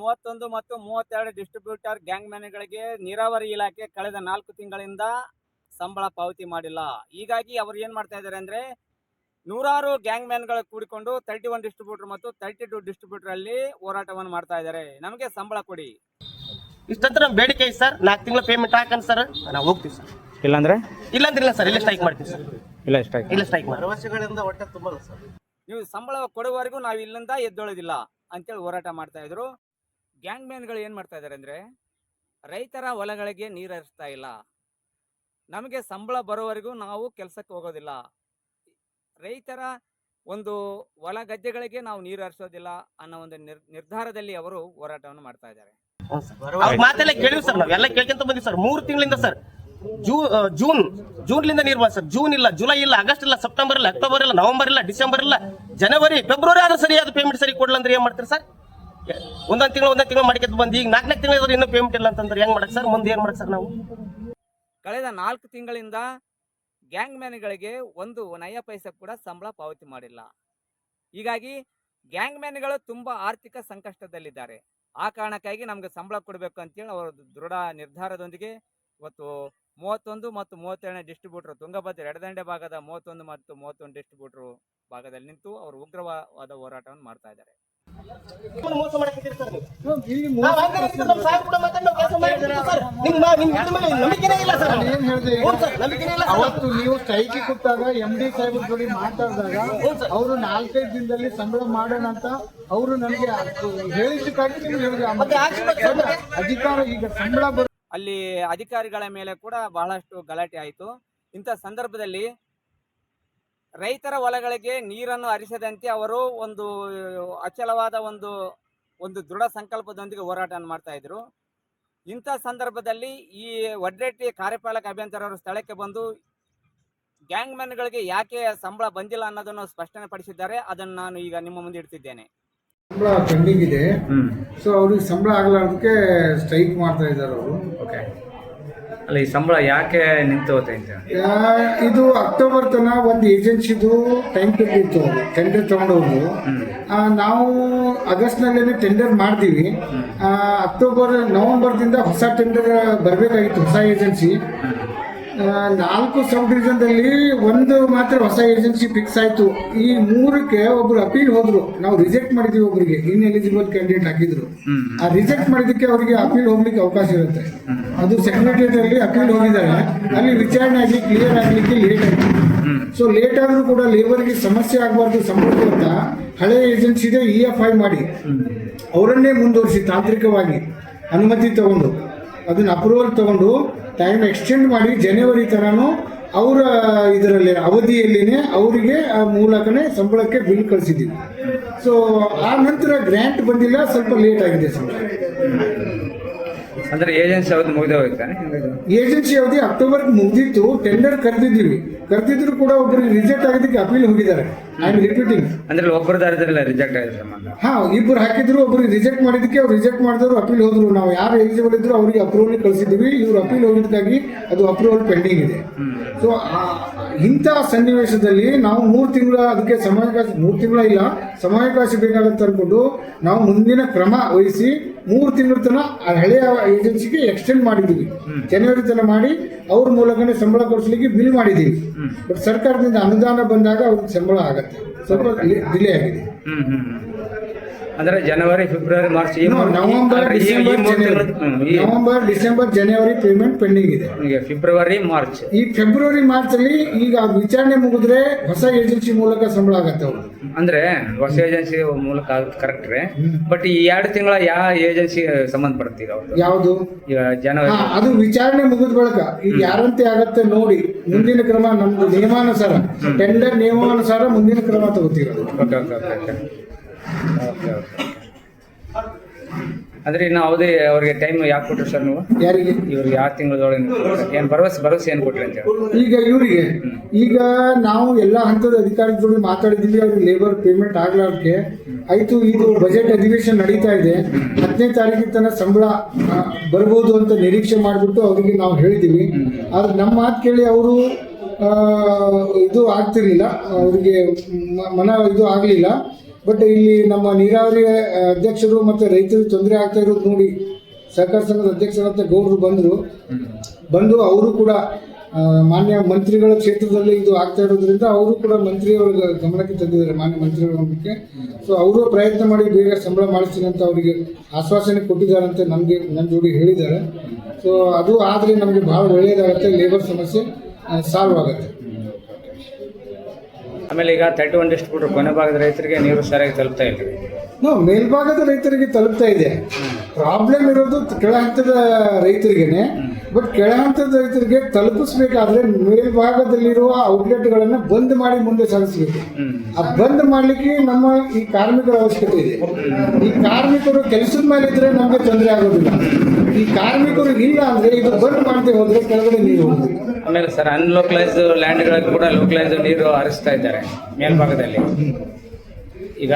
ಮೂವತ್ತೊಂದು ಮತ್ತು ಮೂವತ್ತೆರಡು ಡಿಸ್ಟ್ರಿಬ್ಯೂಟರ್ ಗ್ಯಾಂಗ್ ಮ್ಯಾನ್ಗಳಿಗೆ ನೀರಾವರಿ ಇಲಾಖೆ ಕಳೆದ ನಾಲ್ಕು ತಿಂಗಳಿಂದ ಸಂಬಳ ಪಾವತಿ ಮಾಡಿಲ್ಲ. ಹೀಗಾಗಿ ಅವರು ಏನ್ ಮಾಡ್ತಾ ಇದ್ದಾರೆ ಅಂದ್ರೆ ನೂರಾರು ಗ್ಯಾಂಗ್ ಮ್ಯಾನ್ಗಳು ಕೂಡಿಕೊಂಡು ತರ್ಟಿ ಒನ್ ಡಿಸ್ಟ್ರಿಬ್ಯೂಟರ್ ಮತ್ತು ತರ್ಟಿ ಟು ಡಿಸ್ಟ್ರಿಬ್ಯೂಟರ್ ಅಲ್ಲಿ ಹೋರಾಟವನ್ನು ಮಾಡ್ತಾ ಇದ್ದಾರೆ. ನಮಗೆ ಸಂಬಳ ಕೊಡಿ. ಇಷ್ಟಂತ ನಮ್ಮ ಬೇಡಿಕೆ ಐತೆ ಸರ್. ನಾಲ್ಕು ತಿಂಗಳ ಪೇಮೆಂಟ್ ಹಾಕನ್ ಸರ್. ನಾವು ಹೋಗ್ತೀವಿ ಸರ್. ಇಲ್ಲಾಂದ್ರೆ? ಇಲ್ಲಾಂದ್ರೆ ಇಲ್ಲ ಸರ್. ಇಲ್ಲ ಸ್ಟ್ರೈಕ್ ಮಾಡ್ತೀವಿ ಸರ್. ಇಲ್ಲ ಇಷ್ಟ ಆಯ್ತು ಇಲ್ಲ ಸ್ಟ್ರೈಕ್ ಮಾಡಿ ವರ್ಷಗಳಿಂದ ಹೊಟ್ಟೆ ತುಂಬಲ್ಲ ಸರ್. ನೀವು ಸಂಬಳ ಕೊಡುವವರೆಗೂ ನಾವು ಇಲ್ಲಿಂದ ಎದ್ದೊಳೋದಿಲ್ಲ ಅಂತೇಳಿ ಹೋರಾಟ ಮಾಡ್ತಾ ಇದ್ರು. ಗ್ಯಾಂಗ್ ಮ್ಯಾನ್ಗಳು ಏನು ಮಾಡ್ತಾ ಇದ್ದಾರೆ ಅಂದರೆ ರೈತರ ಹೊಲಗಳಿಗೆ ನೀರು ಹರಿಸ್ತಾ ಇಲ್ಲ. ನಮಗೆ ಸಂಬಳ ಬರೋವರೆಗೂ ನಾವು ಕೆಲಸಕ್ಕೆ ಹೋಗೋದಿಲ್ಲ. ರೈತರ ಒಂದು ಹೊಲ ಗದ್ದೆಗಳಿಗೆ ನಾವು ನೀರು ಹರಿಸೋದಿಲ್ಲ ಅನ್ನೋ ಒಂದು ನಿರ್ ನಿರ್ಧಾರದಲ್ಲಿ ಅವರು ಹೋರಾಟವನ್ನು ಮಾಡ್ತಾ ಇದ್ದಾರೆ. ಅವ್ರ ಮಾತೆಲ್ಲ ಕೇಳಿವಿ ಸರ್ ನಾವೆಲ್ಲ ಎಲ್ಲ ಕೇಳ್ಕೊಂತ ಬಂದಿವಿ ಸರ್. ಮೂರು ತಿಂಗಳಿಂದ ಸರ್. Zoo June. ಜೂನ್ಲಿಂದ ನೀರು ಬಂದ ಸರ್. ಜೂನ್ ಇಲ್ಲ ಜುಲೈ ಇಲ್ಲ ಆಗಸ್ಟ್ ಇಲ್ಲ ಸೆಪ್ಟೆಂಬರ್ ಇಲ್ಲ ಅಕ್ಟೋಬರ್ ಇಲ್ಲ ನವೆಂಬರ್ ಇಲ್ಲ ಡಿಸೆಂಬರ್ ಇಲ್ಲ ಜನವರಿ ಫೆಬ್ರವರಿ ಆದ್ರೆ ಸರಿಯಾದ ಪೇಮೆಂಟ್ ಸರಿ ಕೊಡಲ್ಲ ಅಂದ್ರೆ ಏನ್ ಮಾಡ್ತೀರಿ ಸರ್? ಒಂದೊಂದು ತಿಂಗಳು ಒಂದೊಂದು ತಿಂಗಳು ಮಾಡಿಕೆ ಬಂದು ಈಗ ನಾಲ್ಕನೇ ತಿಂಗಳು ಇನ್ನೂ ಪೇಮೆಂಟ್ ಇಲ್ಲ ಅಂತಂದ್ರೆ ಹೆಂಗ್ ಮಾಡಕ್ ಸರ್? ಮುಂದೆ ಏನ್ ಮಾಡಕ್ ಸರ್ ನಾವು? ಕಳೆದ ನಾಲ್ಕು ತಿಂಗಳಿಂದ ಗ್ಯಾಂಗ್ ಮ್ಯಾನ್ಗಳಿಗೆ ಒಂದು ನಯ ಪೈಸೆ ಕೂಡ ಸಂಬಳ ಪಾವತಿ ಮಾಡಿಲ್ಲ. ಹೀಗಾಗಿ ಗ್ಯಾಂಗ್ ಮ್ಯಾನ್ಗಳು ತುಂಬಾ ಆರ್ಥಿಕ ಸಂಕಷ್ಟದಲ್ಲಿದ್ದಾರೆ. ಆ ಕಾರಣಕ್ಕಾಗಿ ನಮಗೆ ಸಂಬಳ ಕೊಡಬೇಕು ಅಂತೇಳಿ ಅವರು ದೃಢ ನಿರ್ಧಾರದೊಂದಿಗೆ ಇವತ್ತು ಮೂವತ್ತೊಂದು ಮತ್ತು ಮೂವತ್ತೆರಡನೇ ಡಿಸ್ಟ್ರಿಬ್ಯೂಟರ್ ತುಂಗಭದ್ರೆ ಎಡದಂಡೆ ಭಾಗದ ಮೂವತ್ತೊಂದು ಮತ್ತು ಮೂವತ್ತೊಂದು ಡಿಸ್ಟ್ರಿಬ್ಯೂಟರ್ ಭಾಗದಲ್ಲಿ ನಿಂತು ಅವರು ಉಗ್ರವಾದ ಹೋರಾಟವನ್ನು ಮಾಡ್ತಾ ಇದ್ದಾರೆ ಮೋಸ ಮಾಡಕತ್ತೀರಿ ಸರ್ ನೀವು. ನಾವ್ ಹಂಗೆ ಇರ್ತಿದ್ರೆ ನಮ್ಮ ನಿಮ್ಮ ಇದ್ರ ಮೇಲೆ ನಂಬಿಕೆನೇ ಇಲ್ಲ ಸರ್ ಏನ್ ಹೇಳ್ದೆ? ಹ್ಞೂ ಸರ್, ನಂಬಿಕೆನೇ ಇಲ್ಲ ಸರ್. ಅವತ್ತು ನೀವು ಸ್ಟ್ರೈಕ್ ಕೊಟ್ಟಾಗ ಎಂ ಡಿ ಸಾಹೇಬ್ರ ಜೋಡಿ ಮಾತಾಡಿದಾಗ ಅವರು ನಾಲ್ಕೈದು ದಿನದಲ್ಲಿ ಸಂಬಳ ಮಾಡೋಣ ಅಂತ ಅವರು ನನಗೆ ಹೇಳಿದ್ದಕ್ಕಾಗಿ ನೀವು ಹೇಳಿದ್ರೆ ಮತ್ತೆ ಹಾಕ್ಸ್ಬೇಕು ಸರ್ ಅಧಿಕಾರ ಈಗ ಸಂಬಳ ಬರೋ ಅಲ್ಲಿ ಅಧಿಕಾರಿಗಳ ಮೇಲೆ ಕೂಡ ಬಹಳಷ್ಟು ಗಲಾಟೆ ಆಯಿತು. ಇಂಥ ಸಂದರ್ಭದಲ್ಲಿ ರೈತರ ಹೊಲಗಳಿಗೆ ನೀರನ್ನು ಹರಿಸದಂತೆ ಅವರು ಒಂದು ಅಚಲವಾದ ಒಂದು ಒಂದು ದೃಢ ಸಂಕಲ್ಪದೊಂದಿಗೆ ಹೋರಾಟವನ್ನು ಮಾಡ್ತಾ ಇದ್ರು. ಇಂಥ ಸಂದರ್ಭದಲ್ಲಿ ಈ ವಡ್ರೆಟ್ಟಿ ಕಾರ್ಯಪಾಲಕ ಅಭಿಯಂತರವರು ಸ್ಥಳಕ್ಕೆ ಬಂದು ಗ್ಯಾಂಗ್ ಮ್ಯಾನ್ಗಳಿಗೆ ಯಾಕೆ ಸಂಬಳ ಬಂದಿಲ್ಲ ಅನ್ನೋದನ್ನು ಸ್ಪಷ್ಟನೆ ಪಡಿಸಿದ್ದಾರೆ ಅದನ್ನು ನಾನು ಈಗ ನಿಮ್ಮ ಮುಂದೆ ಇಡ್ತಿದ್ದೇನೆ. ಸಂಬಳ ಪೆಂಡಿಂಗ್ ಇದೆ. ಸೊ ಅವ್ರಿಗೆ ಸಂಬಳ ಆಗಲಾರ್ದಕ್ಕೆ ಸ್ಟ್ರೈಕ್ ಮಾಡ್ತಾ ಇದ್ದಾರೆ ಅವರು. ಓಕೆ ಅಲ್ಲ ಈ ಸಂಬಳ ಯಾಕೆ ನಿಂತು ಅಂತ ಇದು ಅಕ್ಟೋಬರ್ ತನ ಒಂದು ಏಜೆನ್ಸಿದು ಟೈಮ್ ಟೇಬಲ್ ಇತ್ತು ಅದು ಟೆಂಡರ್ ತಗೊಂಡವ್ರು ಆ, ನಾವು ಆಗಸ್ಟ್ ನಲ್ಲೇನೆ ಟೆಂಡರ್ ಮಾಡ್ತೀವಿ ಅಕ್ಟೋಬರ್ ನವೆಂಬರ್ದಿಂದ ಹೊಸ ಟೆಂಡರ್ ಬರಬೇಕಾಗಿತ್ತು ಹೊಸ ಏಜೆನ್ಸಿ. ನಾಲ್ಕು ಸಬ್ ಡಿವಿಷನ್ದಲ್ಲಿ ಒಂದು ಮಾತ್ರ ಹೊಸ ಏಜೆನ್ಸಿ ಫಿಕ್ಸ್ ಆಯ್ತು. ಈ ಮೂರಕ್ಕೆ ಒಬ್ರು ಅಪೀಲ್ ಹೋದ್ರು. ನಾವು ರಿಜೆಕ್ಟ್ ಮಾಡಿದೀವಿ ಒಬ್ರಿಗೆ. ಇನ್ ಎಲಿಜಿಬಲ್ ಕ್ಯಾಂಡಿಡೇಟ್ ಹಾಕಿದ್ರು ಆ ರಿಜೆಕ್ಟ್ ಮಾಡಿದಕ್ಕೆ ಅವರಿಗೆ ಅಪೀಲ್ ಹೋಗ್ಲಿಕ್ಕೆ ಅವಕಾಶ ಇರುತ್ತೆ. ಅದು ಸೆಕ್ರೆಟರಿಯೇಟ್ ಅಲ್ಲಿ ಅಪೀಲ್ ಹೋಗಿದ್ದಾರೆ. ಅಲ್ಲಿ ವಿಚಾರಣೆ ಆಗಿ ಕ್ಲಿಯರ್ ಆಗ್ಲಿಕ್ಕೆ ಲೇಟ್ ಆಯ್ತು. ಸೊ ಲೇಟ್ ಆದ್ರೂ ಕೂಡ ಲೇಬರ್ಗೆ ಸಮಸ್ಯೆ ಆಗಬಾರ್ದು ಸಂಬಂಧ ಅಂತ ಹಳೆ ಏಜೆನ್ಸಿಗೆ ಇ ಎಫ್ ಐ ಮಾಡಿ. ಅವರನ್ನೇ ಮುಂದುವರಿಸಿ ತಾಂತ್ರಿಕವಾಗಿ ಅನುಮತಿ ತಗೊಂಡು. ಅದನ್ನ ಅಪ್ರೂವಲ್ ತಗೊಂಡು ಟೈಮ್ ಎಕ್ಸ್ಟೆಂಡ್ ಮಾಡಿ ಜನವರಿ ತನನು ಅವರ, ಇದರಲ್ಲಿ, ಅವಧಿಯಲ್ಲಿನೇ ಅವರಿಗೆ ಆ ಮೂಲಕನೇ ಸಂಬಳಕ್ಕೆ ಬಿಲ್ ಕಳಿಸಿದ್ದೀವಿ. ಸೊ ಆ ನಂತರ ಗ್ರ್ಯಾಂಟ್ ಬಂದಿಲ್ಲ, ಸ್ವಲ್ಪ ಲೇಟ್ ಆಗಿದೆ ಸಂಬಳ. ಅಂದ್ರೆ ಏಜೆನ್ಸಿ ಅವಧಿ ಮುಗಿದೇ ಏಜೆನ್ಸಿ ಅವಧಿ ಅಕ್ಟೋಬರ್ ಮುಗಿದಿತ್ತು ಟೆಂಡರ್ ಕರೆದಿದ್ದೀವಿ. ಕರೆದಿದ್ರು ಕೂಡ ಒಬ್ಬರಿಗೆ ರಿಜೆಕ್ಟ್ ಆಗಿದ್ದಕ್ಕೆ ಅಪೀಲ್ ಹೋಗಿದ್ದಾರೆ. ಐ ಆಮ್ ರಿಪೀಟಿಂಗ್ ಅಂದ್ರೆ ಒಬ್ಬರ ದಾರಿದ್ರಲ್ಲ ರಿಜೆಕ್ಟ್ ಆಗಿದೆ ಸಂಬಂಧ? ಹಾ ಇಬ್ರು ಹಾಕಿದ್ರು ಒಬ್ರಿಗೆ ರಿಜೆಕ್ಟ್ ಮಾಡಿದಕ್ಕೆ ಅವ್ರು ರಿಜೆಕ್ಟ್ ಮಾಡಿದ್ರು ಅಪೀಲ್ ಹೋದ್ರು. ನಾವು ಯಾರು ಎಲಿಜಿಬಲ್ ಇದ್ರು ಅವರಿಗೆ ಅಪ್ರೂವಲ್ ಕಳಿಸಿದ್ವಿ ಇವ್ರು ಅಪೀಲ್ ಹೋಗಿದ್ದಕ್ಕಾಗಿ ಅದು ಅಪ್ರೂವಲ್ ಪೆಂಡಿಂಗ್ ಇದೆ. ಸೊ ಇಂಥ ಸನ್ನಿವೇಶದಲ್ಲಿ ನಾವು ಮೂರು ತಿಂಗಳ ಅದಕ್ಕೆ ಸಮಯಾವಕಾಶ ಮೂರು ತಿಂಗಳ ಇಲ್ಲ ಸಮಯಾವಕಾಶ ಬೇಕಾಗುತ್ತೆ ಅಂದ್ಕೊಂಡು ನಾವು ಮುಂದಿನ ಕ್ರಮ ವಹಿಸಿ ಮೂರು ತಿಂಗಳ ತನಕ ಆ ಹಳೆಯ ಏಜೆನ್ಸಿಗೆ ಎಕ್ಸ್ಟೆಂಡ್ ಮಾಡಿದ್ದೀವಿ. ಜನವರಿ ತನ ಮಾಡಿ ಅವ್ರ ಮೂಲಕನೇ ಸಂಬಳ ಕೊಡಿಸ್ಲಿಕ್ಕೆ ಬಿಲ್ ಮಾಡಿದ್ದೀವಿ. ಬಟ್ ಸರ್ಕಾರದಿಂದ ಅನುದಾನ ಬಂದಾಗ ಅವ್ರಿಗೆ ಸಂಬಳ ಆಗತ್ತೆ. ಸ್ವಲ್ಪ ಡಿಲೇ ಆಗಿದೆ. ಅಂದ್ರೆ ಜನವರಿ ಫೆಬ್ರವರಿ ಮಾರ್ಚ್ ಈ ಮೂರು- ನವೆಂಬರ್ ಈ- ಈ ಡಿಸೆಂಬರ್ ಮೂರು ಜನವರಿ ತಿಂಗಳು- ಹ್ಮ್, ಈ- ನವೆಂಬರ್ ಡಿಸೆಂಬರ್ ಜನವರಿ ಪೇಮೆಂಟ್ ಪೆಂಡಿಂಗ್ ಇದೆ. ಈಗ ಫೆಬ್ರವರಿ ಮಾರ್ಚ್. ಈ ಫೆಬ್ರವರಿ ಮಾರ್ಚ್ ಅಲ್ಲಿ ಈಗ ವಿಚಾರಣೆ ಮುಗಿದ್ರೆ ಹೊಸ ಏಜೆನ್ಸಿ ಮೂಲಕ ಸಂಬಳ ಆಗತ್ತೆ ಅಂದ್ರೆ ಹೊಸ ಏಜೆನ್ಸಿ ಮೂಲಕ ಕರೆಕ್ಟ್ ರೀ. ಬಟ್ ಈ ಎರಡು ತಿಂಗಳ ಯಾವ ಏಜೆನ್ಸಿ ಸಂಬಂಧ ಪಡ್ತೀರ ಯಾವುದು? ಈಗ ಜನವರಿ ಹಾ ಅದು ವಿಚಾರಣೆ ಮುಗಿದ ಬಳಿಕ ಈಗ ಯಾರಂತೆ ಆಗತ್ತೆ ನೋಡಿ ಮುಂದಿನ ಕ್ರಮ ನಮ್ದು ನಿಯಮಾನುಸಾರ ಟೆಂಡರ್ ನಿಯಮಾನುಸಾರ ಮುಂದಿನ ಕ್ರಮ ತಗೋತಿರೋದು okay okay okay okay okay okay ಅಂದ್ರೆ ಇನ್ನು ಅವಧಿ ಅವ್ರಿಗೆ ಟೈಮ್ ಯಾಕೆ ಕೊಟ್ರಿ ಸರ್ ನೀವು? ಯಾರಿಗೆ? ಇವ್ರಿಗೆ ಆರು ತಿಂಗಳದೊಳಗೆ ಏನು ಭರವಸೆ ಭರವಸೆ ಏನು ಕೊಟ್ರಿ ಅಂತ ಹೇಳಿ? ಈಗ ಇವರಿಗೆ ಈಗ ನಾವು ಎಲ್ಲ ಹಂತದ ಅಧಿಕಾರಿಗಳು ಮಾತಾಡಿದ್ದೀವಿ ಅವ್ರಿಗೆ ಲೇಬರ್ ಪೇಮೆಂಟ್ ಆಗ್ಲಾರ್ದಕ್ಕೆ ಆಯ್ತು ಇದು ಬಜೆಟ್ ಅಧಿವೇಶನ ನಡೀತಾ ಇದೆ. ಹತ್ತನೇ ತಾರೀಕಿನ ತನಕ ಸಂಬಳ ಆ, ಬರ್ಬೋದು ಅಂತ ನಿರೀಕ್ಷೆ ಮಾಡಿಬಿಟ್ಟು ಅವರಿಗೆ ನಾವು ಹೇಳಿದ್ದೀವಿ. ಆದ್ರೆ ನಮ್ಮ ಮಾತು ಕೇಳಿ ಅವರು ಇದು ಆಗ್ತಿರ್ಲಿಲ್ಲ. ಅವರಿಗೆ ಮನ ಇದು ಆಗಲಿಲ್ಲ. ಬಟ್ ಇಲ್ಲಿ ನಮ್ಮ ನೀರಾವರಿ ಅಧ್ಯಕ್ಷರು ಮತ್ತು ರೈತರಿಗೆ ತೊಂದರೆ ಆಗ್ತಾ ಇರೋದು ನೋಡಿ ಸಹಕಾರ ಸಂಘದ ಅಧ್ಯಕ್ಷರಂತ ಗೌಡರು ಬಂದರು. ಬಂದು ಅವರು ಕೂಡ ಮಾನ್ಯ ಮಂತ್ರಿಗಳ ಕ್ಷೇತ್ರದಲ್ಲಿ ಇದು ಆಗ್ತಾ ಇರೋದ್ರಿಂದ ಅವರು ಕೂಡ ಮಂತ್ರಿಯವರ ಗಮನಕ್ಕೆ ತಂದಿದ್ದಾರೆ ಮಾನ್ಯ ಮಂತ್ರಿಗಳ ಗಮನಕ್ಕೆ. ಸೊ ಅವರು ಪ್ರಯತ್ನ ಮಾಡಿ ಬೇಗ ಸಂಬಳ ಮಾಡಿಸ್ತೀನಿ ಅಂತ ಅವರಿಗೆ ಆಶ್ವಾಸನೆ ಕೊಟ್ಟಿದ್ದಾರೆ ಅಂತ ನಮಗೆ ನನ್ನ ಜೋಡಿ ಹೇಳಿದ್ದಾರೆ. ಸೊ ಅದು ಆದರೆ ನಮಗೆ ಭಾಳ ಒಳ್ಳೆಯದಾಗುತ್ತೆ ಲೇಬರ್ ಸಮಸ್ಯೆ ಸಾಲ್ವ್ ಆಗುತ್ತೆ. ಆಮೇಲೆ ಈಗ ತರ್ಟಿ ಒನ್ ಡಿಸ್ಟ್ರಿಬ್ಯೂಟರ್ ಕೊನೆ ಭಾಗದ ರೈತರಿಗೆ ನೀರು ಸರಿಯಾಗಿ ತಲುಪ್ತಾ ಇಲ್ಲ. ನೋ ಮೇಲ್ಭಾಗದ ರೈತರಿಗೆ ತಲುಪ್ತಾ ಇದೆ. ಪ್ರಾಬ್ಲಮ್ ಇರೋದು ಕೆಳ ಹಂತದ ರೈತರಿಗೇನೆ ಬಟ್ ಕೆಳ ಹಂತದ ರೈತರಿಗೆ ತಲುಪಿಸ್ಬೇಕಾದ್ರೆ ಮೇಲ್ಭಾಗದಲ್ಲಿರುವ ಔಟ್ಲೆಟ್ಗಳನ್ನು ಬಂದ್ ಮಾಡಿ ಮುಂದೆ ಸಾಗಿಸಬೇಕು ಆ ಬಂದ್ ಮಾಡಲಿಕ್ಕೆ ನಮ್ಮ ಈ ಕಾರ್ಮಿಕರ ಅವಶ್ಯಕತೆ ಇದೆ. ಈ ಕಾರ್ಮಿಕರು ಕೆಲಸದ ಮೇಲೆ ಇದ್ರೆ ನಮಗೆ ತೊಂದರೆ ಆಗೋದಿಲ್ಲ. ಈ ಕಾರ್ಮಿಕರು ಇಲ್ಲ ಅಂದ್ರೆ ಇದು ಬಂದ್ ಮಾಡದೆ ಹೋದ್ರೆ ಕೆಳಗಡೆ ನೀರು ಆಮೇಲೆ ಸರ್ ಅನ್ಲೋಕಲೈಸ್ ಲ್ಯಾಂಡ್ಗಳಲ್ಲಿ ಕೂಡ ಲೋಕಲೈಸ್ ನೀರು ಹರಿಸ್ತಾ ಇದ್ದಾರೆ ಮೇಲ್ಭಾಗದಲ್ಲಿ. ಈಗ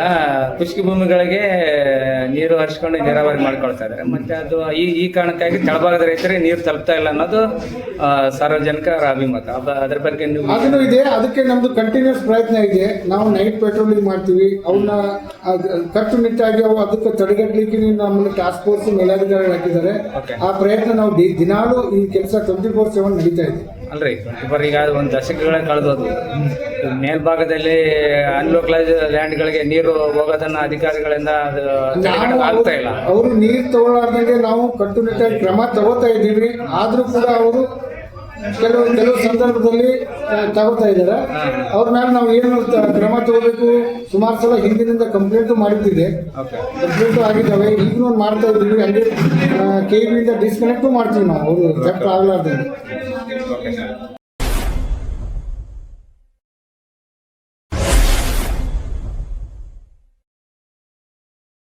ಕೃಷಿ ಭೂಮಿಗಳಿಗೆ ನೀರು ಹರಿಸ್ಕೊಂಡು ನೀರಾವರಿ ಮಾಡ್ಕೊಳ್ತಾ ಇದ್ದಾರೆ ಮತ್ತೆ ಅದು ಈ ಈ ಕಾರಣಕ್ಕಾಗಿ ಕೆಳಭಾಗದ ರೈತರಿಗೆ ನೀರು ತಲುಪ್ತಾ ಇಲ್ಲ ಅನ್ನೋದು ಸಾರ್ವಜನಿಕರ ಅಭಿಮತ ಅದ- ಅದ್ರ ಬಗ್ಗೆ ನೀವು ಅದನ್ನು ಇದೆ ಅದಕ್ಕೆ ನಮ್ದು ಕಂಟಿನ್ಯೂಸ್ ಪ್ರಯತ್ನ ಇದೆ. ನಾವು ನೈಟ್ ಪೆಟ್ರೋಲಿಂಗ್ ಮಾಡ್ತೀವಿ. ಅವನ್ನ ಕಟ್ಟುನಿಟ್ಟಾಗಿ ಅವು ಅದಕ್ಕೆ ತಡೆಗಟ್ಟಲಿಕ್ಕೆ ನಮ್ಮನ್ನು ಟಾಸ್ಕ್ ಫೋರ್ಸ್ ಮೇಲಾಧಿಕಾರಿಗಳು ಹಾಕಿದ್ದಾರೆ. ಆ ಪ್ರಯತ್ನ ನಾವು ದಿನಾಲೂ ಈ ಕೆಲಸ ಟ್ವೆಂಟಿ ಫೋರ್ ಸೆವೆನ್ ನಡೀತಾ ಇದೆ. ಅಲ್ರಿ ಟ್ವೆಂಟಿ ಈಗ ಒಂದು ದಶಕಗಳೇ ಕಳೆದೋದು ಮೇಲ್ಭಾಗದಲ್ಲಿ ಅನ್ಲೋಕಲೈಸ್ ಲ್ಯಾಂಡ್ಗಳಿಗೆ ನೀರು ಹೋಗೋದನ್ನ ಅಧಿಕಾರಿಗಳಿಂದ ಅದು ಆಗ್ತಾ ಇಲ್ಲ. ಅವರು ನೀರು ತಗೊಳ್ಳಾರ್ದಂಗೆ ನಾವು ಕಟ್ಟುನಿಟ್ಟಾಗಿ ಕ್ರಮ ತಗೋತಾ ಇದ್ದೀವಿ. ಆದ್ರೂ ಕೂಡ ಅವರು ಕೆಲವು ಕೆಲವು ಸಂದರ್ಭದಲ್ಲಿ ತಗೋತಾ ಇದ್ದಾರೆ. ಅವ್ರ ಮೇಲೆ ನಾವು ಏನು ಕ್ರಮ ತಗೋಬೇಕು ಸುಮಾರು ಸಲ ಹಿಂದಿನಿಂದ ಕಂಪ್ಲೇಂಟು ಮಾಡಿದ್ದಿದೆ. ಓಕೆ. ಕಂಪ್ಲೇಂಟು ಆಗಿದ್ದಾವೆ. ಈಗಲೂ ಮಾಡ್ತಾ ಇದ್ದೀವಿ. ಅಲ್ಲಿ ಕೆ ಬಿಯಿಂದ ಡಿಸ್ಕನೆಕ್ಟು ಮಾಡ್ತೀವಿ ನಾವು. ಅವರು ಚಕ್ರ ಆಗ್ಲಾರ್ದಂಗೆ.